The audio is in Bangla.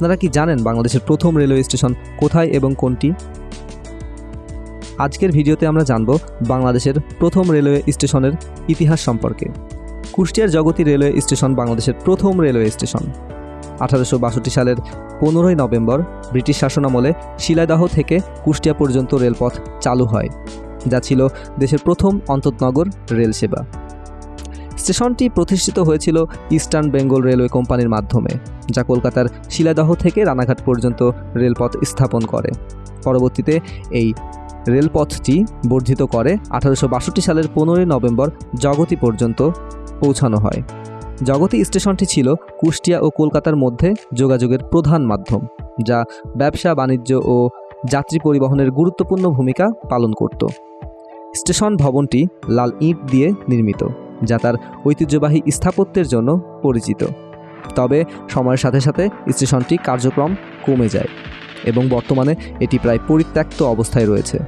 আপনারা কি জানেন বাংলাদেশের প্রথম রেলওয়ে স্টেশন কোথায় এবং কোনটি? আজকের ভিডিওতে আমরা জানব বাংলাদেশের প্রথম রেলওয়ে স্টেশনের ইতিহাস সম্পর্কে। কুষ্টিয়ার জগতী রেলওয়ে স্টেশন বাংলাদেশের প্রথম রেলওয়ে স্টেশন। আঠারোশো বাষট্টি সালের পনেরোই নভেম্বর ব্রিটিশ শাসনামলে শিলাইদহ থেকে কুষ্টিয়া পর্যন্ত রেলপথ চালু হয়, যা ছিল দেশের প্রথম অন্ততনগর রেল সেবা স্টেশনটি প্রতিষ্ঠিত হয়েছিল ইস্টার্ন বেঙ্গল রেলওয়ে কোম্পানির মাধ্যমে, যা কলকাতার শিলাদহ থেকে রানাঘাট পর্যন্ত রেলপথ স্থাপন করে। পরবর্তীতে এই রেলপথটি বর্ধিত করে আঠারোশো বাষট্টি সালের পনেরোই নভেম্বর জগতি পর্যন্ত পৌঁছানো হয়। জগতি স্টেশনটি ছিল কুষ্টিয়া ও কলকাতার মধ্যে যোগাযোগের প্রধান মাধ্যম, যা ব্যবসা, বাণিজ্য ও যাত্রী পরিবহনের গুরুত্বপূর্ণ ভূমিকা পালন করত। স্টেশন ভবনটি লাল ইট দিয়ে নির্মিত। যা তার ঐতিহ্যবাহী স্থাপত্যের জন্য পরিচিত। তবে সময়ের সাথে সাথে স্টেশনটি কার্যক্রম কমে যায় এবং বর্তমানে এটি প্রায় পরিত্যক্ত অবস্থায় রয়েছে।